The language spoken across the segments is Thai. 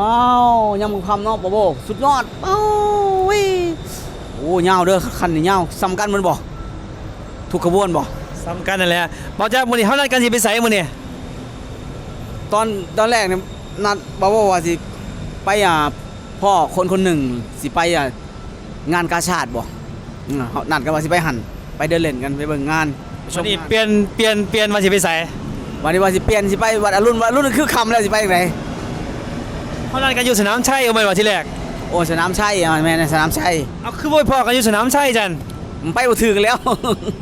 ว้าวยำคำเนาะบ่โบสุดยอดเอ้าวิโอ้ยาวเด้อคันนี่ยาวซ้ำกันมันบ่ทุกขบวนบ่สำคัญนั่นแหละบอกจะมื้อนี้เฮานัดกันสิไปไสมื้อนี้ตอนตอนแรกเนี่ยนัดบ่โบว่าสิไปอ่าพ่อคนคนหนึ่งสิไปอ่างานกาชาติบ่อืมเขานัดกันว่าสิไปหันไปเดินเล่นกันไปเบิ่งงานไปชวัมนนี้งานเปลี่ยนเปลี่ยนเปลี่ยนว่าสิไปไสวันนี้ว่าสิเปลี่ยนสิไปวัดอรุณวัดอรุณคือคำแล้วสิไปจังได เฮานัดกันอยู่สนามชัยเอาไว้ว่าที่แรกโอ้สนามชัยอะแม่นสนามชัยเอาคือบ่ไปพอกันอยู่สนามชัยจันมันไปบ่ถึงแล้ว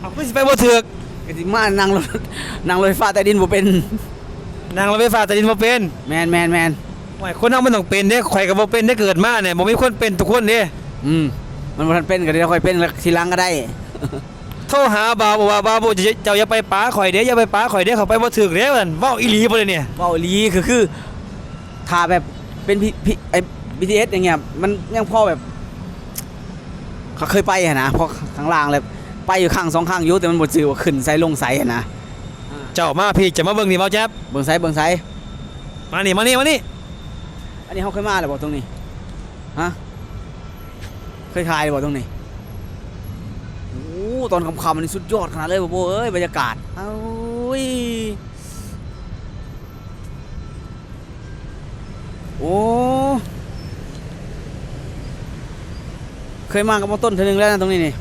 เอาคือสิไปบ่ถึกก็สิมานั่งรถนั่งรถไฟฟ้าใต้ดินบ่เป็นนั่งรถไฟฟ้าใต้ดินบ่เป็นแมนแมนแมนโอ้ยคนเฮามันต้องเป็นเด้ข่อยก็บ่เป็นได้เกิดมาเนี่ยบ่มีคนเป็นทุกคนเด้อืมมันบ่ทันเป็นก็เดี๋ยวค่อยเป็นแล้วทีหลังก็ได้โทรหาบ่าวบอกว่าบ่าวบ่จะเจ้าอย่าไปป้าข่อยเด้อย่าไปป้าข่อยเด้เขาไปบ่ถึกเด้ว่าซั่นเว้าอีหลีบ่เลยเนี่ยเว้าอีหลีคือคือถ้าแบบ เป็นพี่พี่ไอ้ BTS อย่างเงี้ยมันยังพอแบบเขาเคยไปอะนะเพราะข้างล่างเลยไปอยู่ข้างสองข้างอยู่แต่มันบ่จือว่าขึ้นไซลงไซอะนะเจ้ามาพี่จะมาเบิ่งนี่บ่าวแจ๊บเบิ่งไซเบิ่งไซมานี่มานี่มานี่อันนี้เขาเคยมาหรือบ่ตรงนี้ฮะเคยถ่ายหรือบ่ตรงนี้โอ้ตอนค่ำๆมันนี่สุดยอดขนาดเลยบ่โบเอ้ยบรรยากาศเอ้ย โอ้ เคยมากับบ่ต้นเทอนึงแล้วนะตรงนี้นี่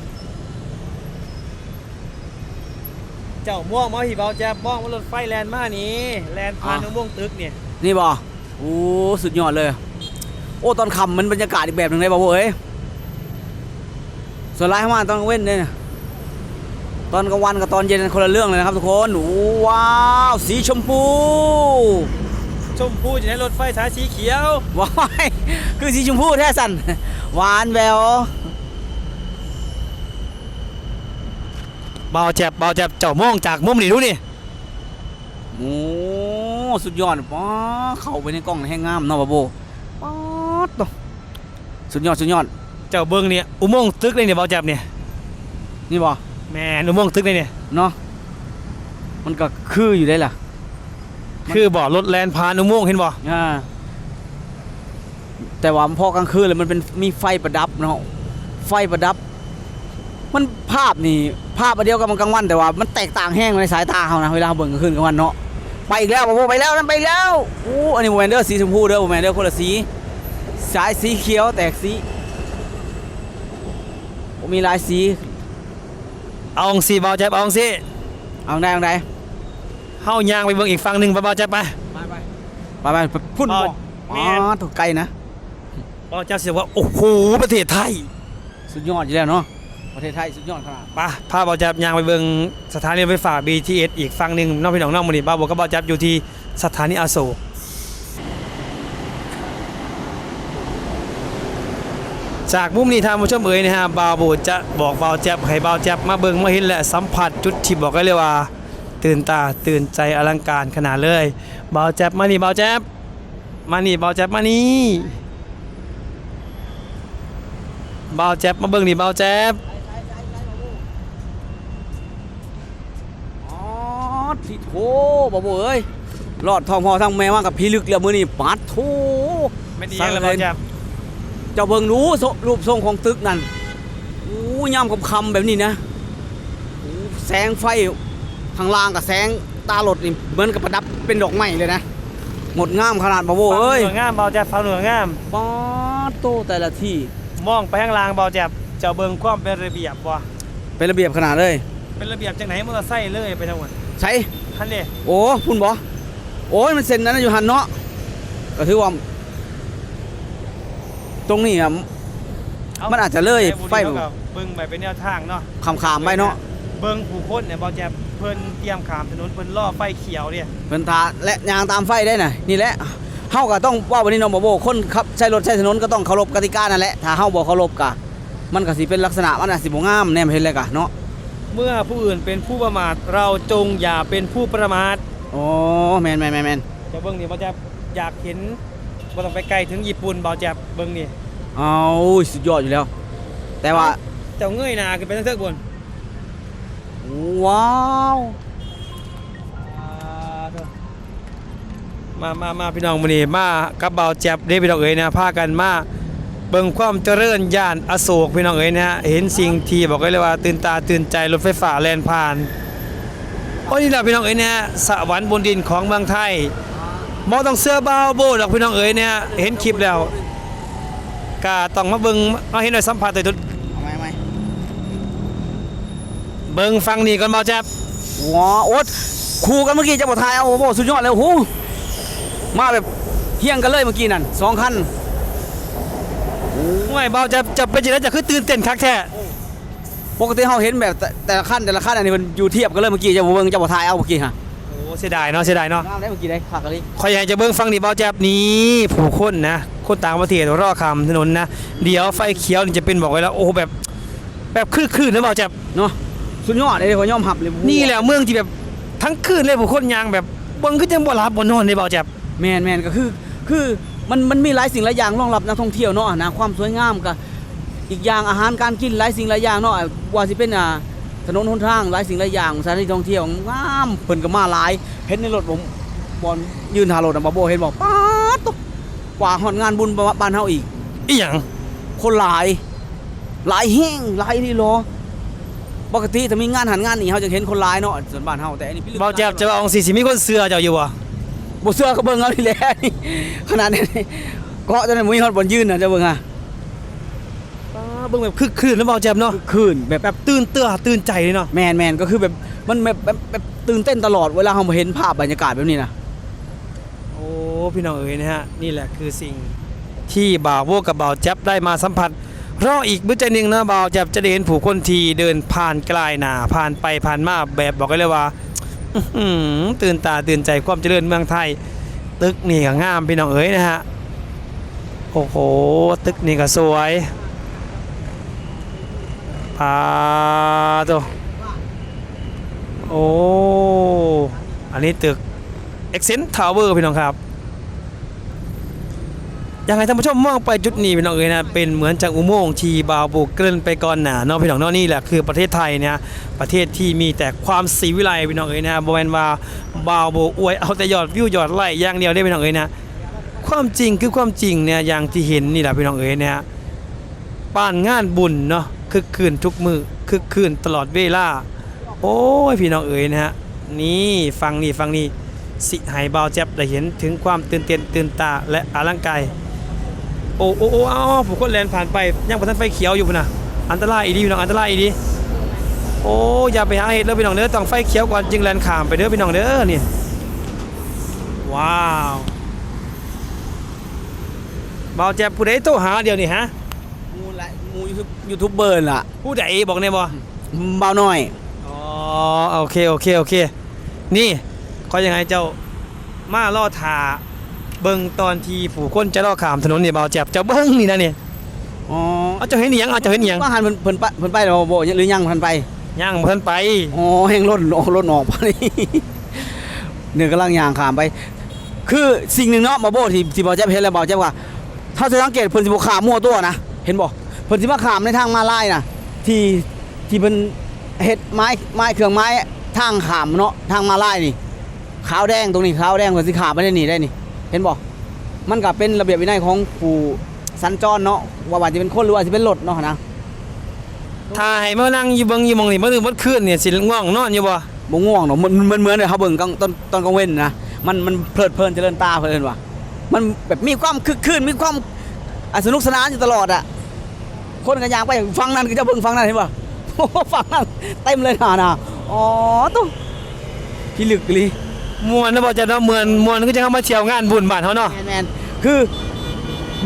เจ้าม่วงมาพี่บ่าวแจ๊บม่วงมารถไฟแล่นมานี่แล่นผ่านม่วงตึกเนี่ยนี่บ่โอ้สุดยอดเลย โอ้ตอนค่ำมันบรรยากาศอีกแบบหนึงเลยบ่โบเอ้ยส่วนไลน์เข้ามาตอนกลางเว้นเนี่ยนะตอนกลางวันกับตอนเย็นคนละเรื่องเลยนะครับทุกคนโอ้ว้าว สีชมพู ชมพูอยู่ในรถไฟสายสีเขียวว้ายคือสีชมพูแท้สันหวานแววเบาแจ็บเบาแจ็บเจ้ามองจากมุมนี่ดูนี่โอ้สุดยอดป้าเข้าไปในกล้องนี่ให้งามเนาะบ่โบป๊าดตัวสุดยอดสุดยอดเจ้าเบิ้งเนี่ยอุโมงค์ตึกเลยเนี่ยเบาแจ็บเนี่ยนี่บ่แมนอุโมงค์ตึกเลยเนี่ยเนาะมันก็คืออยู่ได้ล่ะ คือบ่อรถแลนผ่านอุโมงค์เห็นบ่อ่าแต่ว่าพอกลางคืนเลยมันเป็นมีไฟประดับเนาะไฟประดับ มันภาพนี่ภาพอันเดียวกับมันกลางวันแต่ว่ามันแตกต่างแห้งในสายตาเขานะเวลาเบิ่งกลางคืนกลางวันเนาะไปอีกแล้วโอ้ไปแล้วนั่นไปอีกแล้วโอ้อันนี้โมเมนเดอร์สีชมพูเด้อโมเมนเดอร์คนละสีสายสีเขียวแตกสีโอ้มีหลายสีเอาองสีเบาแจ็บเอาองสีเอาได้เอาได้ เฮายางไปเบิ่งอีกฝั่งหนึงไปเบาแจ็บไปไปไปไป ไปไปพุ่นเอาบ่แม่อ๋อนถูกไกลนะเบาแจ็บเสียว่าโอ้โหประเทศไทย สุดยอดอยู่แล้วเนาะประเทศไทยสุดยอดขนาดไปพาเบาแจ็บยางไปเบิ่งสถานีรถไฟฟ้า BTS อีกฝั่งหนึงน้องพี่น้องน้องมื้อนี้บ่าวบอกกับเบาแจ็บอยู่ที่สถานีอโศกจากมุมนี้ทางผู้ชมเอ๋ยนะฮะบาวบูจะบอกบาวแจ็บให้บาวแจ็บมาเบิ่งมาเห็นและสัมผัสจุดที่บอกได้เลยว่า ตื่นตาตื่นใจอลังการขนาดเลยบาวแจ็บมานี่บาวแจ็บมานี่บาวแจ็บมานี่บาวแจ็บมาเบิ่งนี่บาวแจ็บอ๋อพี่โถบ่บ่เอ้ยรอดทองพอทั้งแม่ว่ากับพี่ลึกแล้วมื้อนี้ปัดโถไม่ดีเลยบาวแจ็บเจ้าเบิ่งรู้โซรูปทรงของตึกนั่นอู้ย่ำกับคำแบบนี้นะอู้แสงไฟ ข้างล่างกับแสงตาหลดนี่เหมือนกับประดับเป็นดอกไม้เลยนะหมดงามขนาดบ่บ่เอ้ยฟังหน่วยงามบาวแจ็บฟังหน่วยงามปัดโตแต่ละที่มองไปข้างล่างบาวแจ็บเจ้าเบิ่งความเป็นระเบียบบ่เป็นระเบียบขนาดเลย เป็นระเบียบจังไหนมอเตอร์ไซค์เลยไปทั้งหมดใช่คันนี้โอ้พุ่นบ่โอ้ยมันเซ็นนั้นนะอยู่หันเนาะก็ถือว่าตรงนี้อะมันอาจจะเลยไฟเบิ่งไปเป็นแนวทางเนาะขามขามๆไปเนาะเบิ่งผู้คนเนี่ยบาวแจ็บเพิ่นเตรียมขามถนนเพิ่นล่อไฟเขียวเนี่ยเป็นทาและยางตามไฟได้น่ะนี่แหละเฮาก็ต้องว่าวันนี้เน้องบ่โบคนขับใช้รถใช้ถนนก็ต้องเคารพกติกานั่นแหละถ้าเฮาบ่เคารพกะมันก็สิเป็นลักษณะมันอาจสิบ่งามแนมเห็นเลยกะเนาะเมื่อผู้อื่นเป็นผู้ประมาทเราจงอย่าเป็นผู้ประมาทโอ้แม่นแม่นแม่นแม่นเจ้าเบิ่งนี่บาวแจ็บอยากเห็นบ่ต้องไปไกลถึงญี่ปุ่นบาวแจ็บเบิ่งนี่เอาสุดยอดอยู่แล้ว แต่ว่าเจ้าเงยหน้าขึ้นไปทางเทิงบน ว้าวอ่าเถอะมามามาพี่น้องมื้อนี้มากับเบาแจ็บเด้พี่น้องเอ๋ยนะพากันมาเบิ่งความเจริญย่านอโศกพี่น้องเอ๋ยนะฮะเห็นสิ่งที่บอกเลยว่าตื่นตาตื่นใจรถไฟฟ้าแล่นผ่านโอ้นี่ล่ะพี่น้องเอ๋ยนะฮะสวรรค์บนดินของเมืองไทยบ่ต้องเสื้อเบาโบดอกพี่น้องเอ๋ยเนี่ยเห็นคลิปแล้วก็ต้องมาเบิ่งมาเห็นหน่อยสัมผัสตัวทุก เอาไหมเอาไหมเบิ่งฟังนี่ก่อนเบาแจ็บว้าโอ๊ตคู่กันเมื่อกี้จะบอกทายเอาโอ้โหสุดยอดเลยโอ้โหมาแบบเฮี้ยงกันเลยเมื่อกี้นั่นสองคันห่วยเบาแจ็บจะเป็นจังได๋จะคือตื่นเต้นคักแท้ปกติเราเห็นแบบแต่แต่ละขั้นแต่ละขั้นอันนี้มันอยู่เทียบกันเลยเมื่อกี้จะบอกเบิ่งจะบอกทายเอาเมื่อกี้ฮะโอ้เสียดายเนาะเสียดายเนาะน้ำได้เมื่อกี้ได้ขาดกันเลยขอยอยากจะเบิ่งฟังนี่เบาแจ๊บนี้ผู้คนนะคนต่างประเทศรอคำถนนนะเดี๋ยวไฟเขียวนี่จะเป็นบอกไว้แล้วโอ้โหแบบแบบคลื่นๆนะเบาแจ๊บเนาะ สุดยอดเลยขอยอมหับเลยนี่แหละเมืองที่แบบทั้งคลื่นเลยผู้คนยางแบบเบิ่งก็จังบ่หลับบ่นอนเลยเบาแจ๊บ แมนแมนก็คือคือมันมันมีหลายสิ่งหลายอย่างรองรับนักท่องเที่ยวเนาะนะความสวยงามก็อีกอย่างอาหารการกินหลายสิ่งหลายอย่างเนาะว่าสิเป็นอ่าถนนหนทางหลายสิ่งหลายอย่างสถานที่ท่องเที่ยวงามเพิ่นก็มาหลายเห็นในรถผมบอลยืนหารถอะบาโบเห็นบอกป๊าดตุ๊กกว่าฮอดงานบุญบ้านเฮาอีก อีหยังคนหลาย หลายแห้งหลายนี่เหรอ ปกติถ้ามีงานหันงานนี่เขาจะเห็นคนหลายเนาะส่วนบ้านเฮาแต่อันนี้พี่ลึกเบาแจ๊บจะว่าองค์สิสิมีคนเสือเจ้าอยู่บ่บ่เสื้อก็เบิ่งเอานี่แหละนี่ขนาดนี้เกาะจนมีฮอดบนยืนน่ะจะเบิ่งอะอ่าเบิ่งแบบคึกคืนนะเบาแจ๊บเนาะคืนแบบแบบตื่นเตื้อตื่นใจเลยเนาะแมนแมนก็คือแบบมันแบบแบบแบบตื่นเต้นตลอดเวลาเราเห็นภาพบรรยากาศแบบนี้นะโอ้พี่น้องเอ๋ยนะฮะนี่แหละคือสิ่งที่บ่าวโวกับบ่าวแจ๊บได้มาสัมผัส รออีกมื้อใจหนึ่งนะเบาจ๊บจะได้เห็นผู้คนทีเดินผ่านกลายหนาผ่านไปผ่านมาแบบบอกกันเลยว่าอื้อหือตื่นตาตื่นใจความเจริญเมืองไทย ตึกนี่ก็งามพี่น้องเอ๋ยนะฮะโอ้โหตึกนี่ก็สวยพาตัวโอ้อันนี้ตึก e x c e n t Tower พี่น้องครับ ยังไงท่านผู้ชมมองไปจุดนี้พี่น้องเอ๋ยนะเป็นเหมือนจากอุโมงค์ทีบาวบุกเกริ่นไปก่อนหนาเนาะพี่น้องเนาะนี่แหละคือประเทศไทยเนี่ยประเทศที่มีแต่ความศรีวิไลพี่น้องเอ๋ยนะบ่แม่นว่าบาวบุกอวยเอาแต่ยอดวิวยอดไลค์อย่างเดียวได้พี่น้องเอ๋ยนะความจริงคือความจริงเนี่ยอย่างที่เห็นนี่แหละพี่น้องเอ๋ยเนี่ยป้านงานบุญเนาะคึกคืนทุกมือคึกคืนตลอดเวลาโอ้ยพี่น้องเอ๋ยนะฮะนี่ฟังนี่ฟังนี่สิให้บาวแจ๊บได้เห็นถึงความตื่นเต้นตื่นตาและอลังการ โอ้โอ้โอ้เอาเอาผู้คนแลนผ่านไปยังบ่ทันไฟเขียวอยู่พุ่นน่ะอันตรายอีดีพี่น้องอันตรายอีดีโอ้อย่าไปหาเห็ดเด้อพี่น้องเด้อต้องไฟเขียวก่อนจึงแลนข้ามไปเด้อพี่น้องเด้อนี่ว้าวเบาแจ็บผู้ใดโทรหาเดี๋ยวนี้ฮะมูละมูยูทูบยูทูบเบอร์ล่ะผู้ใดบอกแน่บ่เบาหน่อยอ๋อโอเคโอเคโอเค นี่ขอยังไงเจ้ามาล่อทา เบิ่งตอนที่ผู้คนจะล่อข้ามถนนนี่เบาแจ็บเจ้าเบิ่งนี่นะนี่อ๋อเอาเจ้าเห็นอีหยังเอาเจ้าเห็นอีหยังว่าหันเพิ่นเพิ่นไปเพิ่นไปแล้วบ่หรือยังเพิ่นไปย่างบ่ทันไปอ๋อแห่งรถออกรถออกไปนี่เนี่ยกำลังย่างข้ามไป คือสิ่งหนึ่งเนาะมาโบที่ที่บอกแจ๊บเห็นแล้วบอกแจ๊บว่า ถ้าจะสังเกตเพิ่นสิบ่ขามมั่วตัวนะเห็นบ่เพิ่นสิมาขามในทางมาลายนะที่ที่เพิ่นเฮ็ดไม้ไม้เครื่องไม้ทางขามเนาะทางมาลายนี่ขาวแดงตรงนี้ขาวแดงเพิ่นสิขามไปได้นี่ได้นี่เห็นบ่มันก็เป็นระเบียบวินัยของผู้สัญจรเนาะว่าว่าจะเป็นคนหรือว่าจะเป็นรถเนาะนะถ้าให้มานั่งอยู่เบิ่งอยู่หมองนี่บ่ถึงบ่คืนเนี่ยสิง่วงนอนอยู่บ่บ่ง่วงเนาะมันมันเหมือนเลยเขาเบิ่งกลางตอนตอนกลางเว้นนะมันมันเพลิดเพลินเจริญตาเพลินว่ะมันแบบมีความคึกคืนมีความอะสนุกสนานอยู่ตลอดอะคนกันยางไปฟังนั่นก็จะเบิ่งฟังนั่นเห็นป่ะโอ้โหฟังนั่นเต็มเลยนะนะอ๋อตุ๊พี่ลึกเลย ม่วนนะบ่จะเนาะม่วนม่วนคือจะเข้ามาเที่ยวงานบุญบ้านเฮาเนาะแมนแมนคือ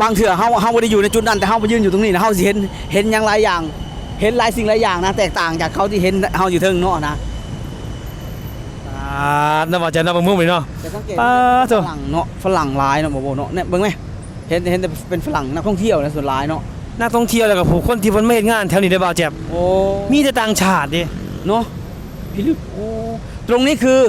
บางเถื่อเฮาเฮาบ่ได้อยู่ในจุดนั้นแต่เฮาไปยืนอยู่ตรงนี้นะเฮาสิเห็นเห็นอย่างหลายอย่าง เห็นหลายสิ่งหลายอย่างนะแตกต่างจากเขาที่เห็นเฮาอยู่เทิงเนาะนะอ่านะบ่จะเนาะบ่มุมนี่เนาะแต่สังเกตปาโถ่ฝรั่งเนาะฝรั่งหลายเนาะบ่บ่เนาะเนี่ยเบิ่งไหมเห็นเห็นแต่เป็นฝรั่งนักท่องเที่ยวนะส่วนหลายเนาะนักท่องเที่ยวแล้วก็ผู้คนที่เพิ่นมาเฮ็ดงานแถวนี้ได้อบ่าวแจ็บโอ้มีแต่ต่างชาติเด้เนาะพี่ลึกโอ้ตรงนี้คือ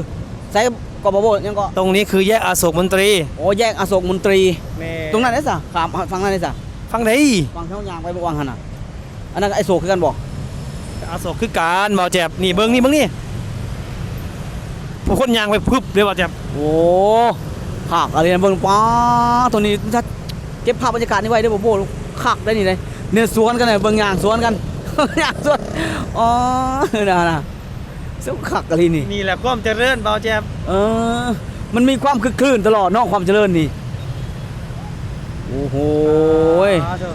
ใส่ กบบ่ยังก็ตรงนี้คือแยกอโศกมนตรี โอ้แยกอโศกมนตรีแม่ตรงนั้นได้ซะขามฟังนั้นได้ซะฟังได้ฟังเท่ายางไปบ่วางหั่นน่ะอันนั้นก็ไอโศกคือกันบ่อโศกคือการบ่าวแจ็บนี่เบิ่งนี่เบิ่งนี่ผู้คนย่างไปพึบเด้อบ่าวแจ็บโอ้ขากอะไรนะเบิ่งป้าตัวนี้ถ้าเก็บภาพบรรยากาศนี้ไว้เด้อบ่โบ้ขากได้นี่เลยเนี่ยสวนกันเลยเบิ่งย่างสวนกันย่างสวนอ๋อน่ะน่ะ สุขากอะไรนี่ นี่แหละความเจริญเบาแจ๊บเออ มันมีความคึกคลื่นตลอดเนอกความเจริญนี่ โอ้โหยอ๋อเถอะ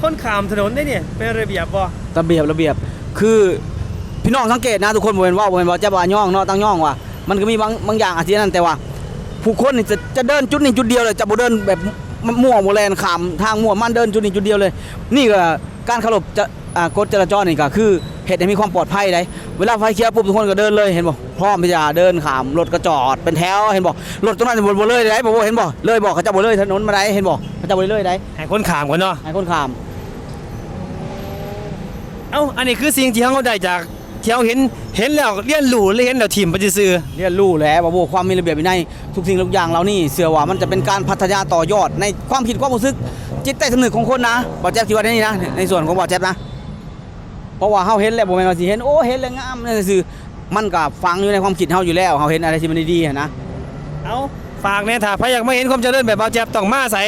คนขามถนนได้เนี่ยเป็นระเบียบบ่ระเบียบระเบียบ คือพี่น้องสังเกตนะทุกคนบ่เป็นว่าบ่เป็นว่าจะว่าย่องเนาะตั้งย่องว่ามันก็มีบางบางอย่างอาทิตย์นั้นแต่ว่า ผู้คนนี่จะจะเดินจุดนี้จุดเดียวเลยจะบ่เดินแบบมั่วโมแลนขามทางมั่วมันเดินจุดนี้จุดเดียวเลย นี่ก็การเคารพจะ อ่ากฎจราจรนี่ก็คือเหตุให้มีความปลอดภัยได้เวลาไฟเขียวปุ๊บทุกคนก็เดินเลยเห็นบ่พร้อมที่จะเดินขามรถก็จอดเป็นแถวเห็นบ่รถตรงนั้นบ่บ่เลยได้บ่บ่เห็นบ่เลยบ่เขาจะบ่เลยถนนมาได้เห็นบ่เขาจะบ่เลยได้ให้คนขามก่อนเนาะให้คนขาม เอ้าอันนี้คือสิ่งที่เขาได้จากที่เขาเห็นเห็นแล้วเรียนรู้หรือเห็นแล้วทีมไปซื่อเรียนรู้แล้วบ่บ่ความมีระเบียบวินัยทุกสิ่งทุกอย่างเรานี่เชื่อว่ามันจะเป็นการพัฒนาต่อยอดในความคิดความรู้สึกจิตใต้สำนึกของคนนะบ่แจ๊บคิดว่าในนี่นะในส่วนของบ่แจ๊บนะ เพราะว่าเฮาเห็นแล้วบ่แม่นว่าสิเห็นโอ้เห็นแล้วงามนั่นซื่อมันก็ฝังอยู่ในความคิดเฮาอยู่แล้วเฮาเห็นอะไรที่มันดีๆอะนะๆเอาฝากแน่ถ้าใครอยากมาเห็นความเจริญแบบเบาแจ๊บต้องมาใส่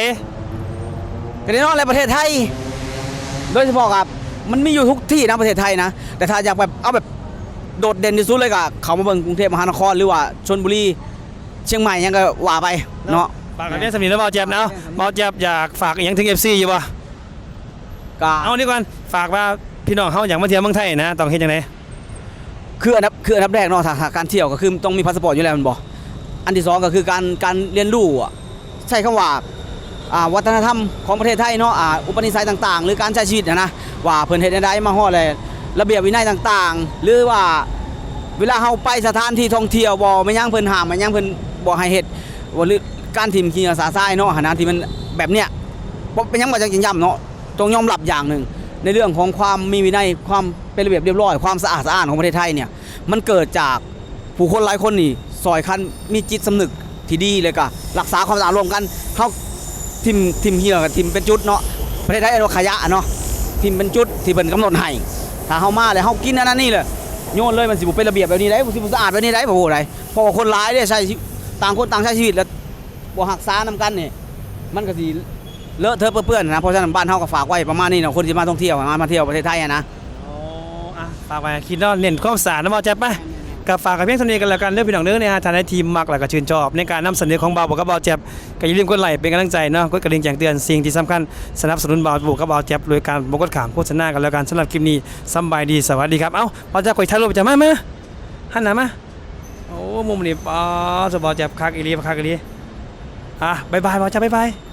ก็แน่นอนในประเทศไทย โดยเฉพาะกับมันมีอยู่ทุกที่นะประเทศไทยนะ แต่ถ้าอยากแบบเอาแบบโดดเด่นที่สุดเลยก็เขามาเบิ่งกรุงเทพมหานครหรือว่าชลบุรีเชียงใหม่ยังก็ว่าไปเนาะฝากกันเนี่ยสำนีแล้วเบาแจ๊บนะเบาแจ๊บอยากฝากอหยังถึง FC อยู่บ่ก็เอาดีก่อนฝากว่า พี่น้องเขาอยากมาเที่ยวเมืองไทยนะต้องเฮ็ดจังไดคืออันดับคืออันดับแรกเนาะถ้าถ้าการเที่ยวก็คือต้องมีพาสปอร์ตอยู่แล้วมันบอกอันที่สองก็คือการการเรียนรู้อะใช้คำว่าอ่าวัฒนธรรมของประเทศไทยเนาะอ่าอุปนิสัยต่างๆ หรือการใช้ชีวิตนะนะว่าเพิ่นเฮ็ดได้มาฮอดเลยระเบียบวินัยต่างๆ หรือว่าเวลาเฮาไปสถานที่ท่องเที่ยวบ่ไม่นยังเพิ่นห้ามไม่นยังเพิ่นบ่ให้เฮ็ดว่าหรือการถิ่มขี้อาสาทรายเนาะหนนะที่มันแบบเนี้ยเป็นยังบ่จังย้ำเนาะต้องยอมรับอย่างหนึ่ง ในเรื่องของความมีวินัยความเป็นระเบียบเรียบร้อยความสะอาดสะอ้านของประเทศไทยเนี่ยมันเกิดจากผู้คนหลายคนนี่ซอยคันมีจิตสำนึกที่ดีเลยก็รักษาความสะอาดรวมกันเขาทิมทิมเหี่ยกับทิมเป็นจุดเนาะประเทศไทยเราขยะเนาะทิมเป็นจุดที่เป็นกำหนดให้ถ้าเฮามาแล้วเฮากินอันนั้นนี่เลยโยนเลยมันสิบ่เป็นระเบียบแบบนี้ได้บ่สิบ่สะอาดแบบนี้ได้บ่โหได้เพราะว่าคนหลายเนี่ยใช้ต่างคนต่างใช้ชีวิตแล้วบ่รักษานำกันนี่มันก็สิ เลอะเทอะเปื้อนๆนะเพราะฉะนั้นบ้านเฮาก็ฝากไว้ประมาณนี้เนาะคนที่มาท่องเที่ยวมามาเที่ยวประเทศไทยอะนะ อ๋ออะฝากไว้คิดเนาะเน้นความสะอาดนะบาแจ๊บไปกับฝากกับเพียงเท่านี้กันแล้วกันเรื่องพี่น้องเด้อเนี่ยฮะทางในทีมมักแล้วก็ชื่นชอบ ในการนำเสนอของเบาบอกกับเบาแจ๊บก็อย่าลืมกดไลค์เป็นกำลังใจเนาะกดกระดิ่งแจ้งเตือนสิ่งที่สำคัญสนับสนุนเบาบอกกับเบาแจ๊บโดยการบกดขามโฆษณากันแล้วกันสำหรับคลิปนี้สำบายดีสวัสดีครับเอ้าเบาแจ๊บกดถ่ายรูปจะมามาหันหน้ามาโอ้มุมนี้ป้าสบเบาแจ๊บคักอีหลีคักอีหลีอะบ๊ายบายเบาแจ๊บบ๊ายบาย